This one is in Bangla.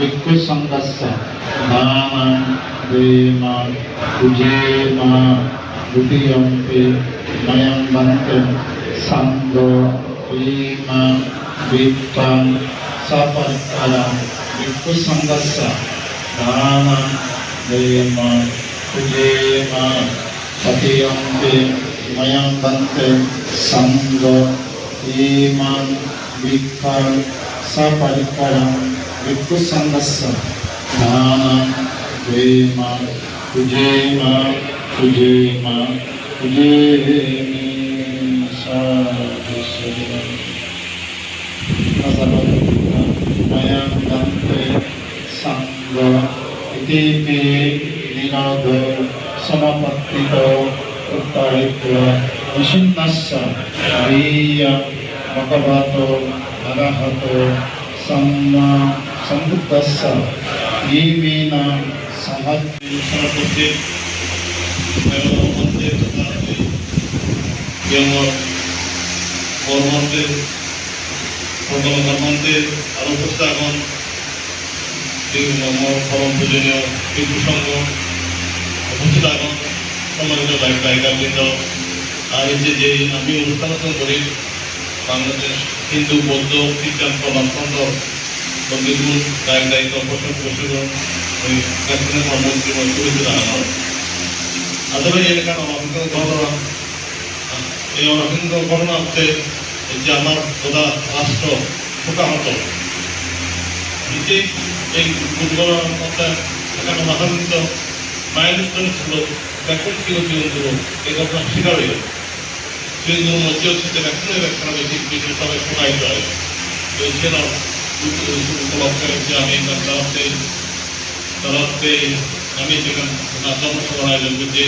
ভিক্ষু সঙ্গস্য নামান দেমা পূজেমা দ্বিতীয়ম্পে নয়ম বন্তে সঙ্গ প্রেমা বিত্তম সপরম ভিক্ষু সঙ্গস্য নামান দেমা পূজেমা তৃতীয়ম্পে নয়ম বন্তে সঙ্গ প্রেমা বিত্তম সপরম सङ्घस्य दानं देम पूजेम पूजेम पूजेमि साधुशरणं दन्ते सङ्ग इति मे निनाद समपत्तितो उत्तरित्व विशिन्नस्य वीय भगवतो अरहतो सम्मा सम्बुद्धस्य ईवेन सहत्ति সরস্বতী মন্দির মন্দির প্রথম মন্দির আর উপস্থাপন পরম পূজনীয় হিন্দু সংঘ উপস্থাপন সম্মানিত গায়িকাবৃন্দ আর এই যে যে আমি অনুষ্ঠান করি বাংলাদেশ হিন্দু, বৌদ্ধ, খ্রিস্টান কর্মকাণ্ড বন্ধুগুলো গায়ক গায়িকা পোষক পোষক ওই গাছগুলো কর্মসূচি আমার আসলে এলাকার অহিংস ঘটনা, এই ঘটনা হচ্ছে এই যে আমার গোদা রাষ্ট্র ঠোকাহত নিজেই এই মধ্যে এখানে মাথান্বিত মায়ের জন্য ছিল ছিল জীবনগুলো এই শিকার হয়ে গেল। জীবনগুলোর মধ্যে হচ্ছে যে এখনও বেশি বেশি সবাই শোনাই যায়। তো সেন উপলক্ষে যে আমি তারাতে তারাতে আমি যেখানে জন্মসভার আয়োজন করছি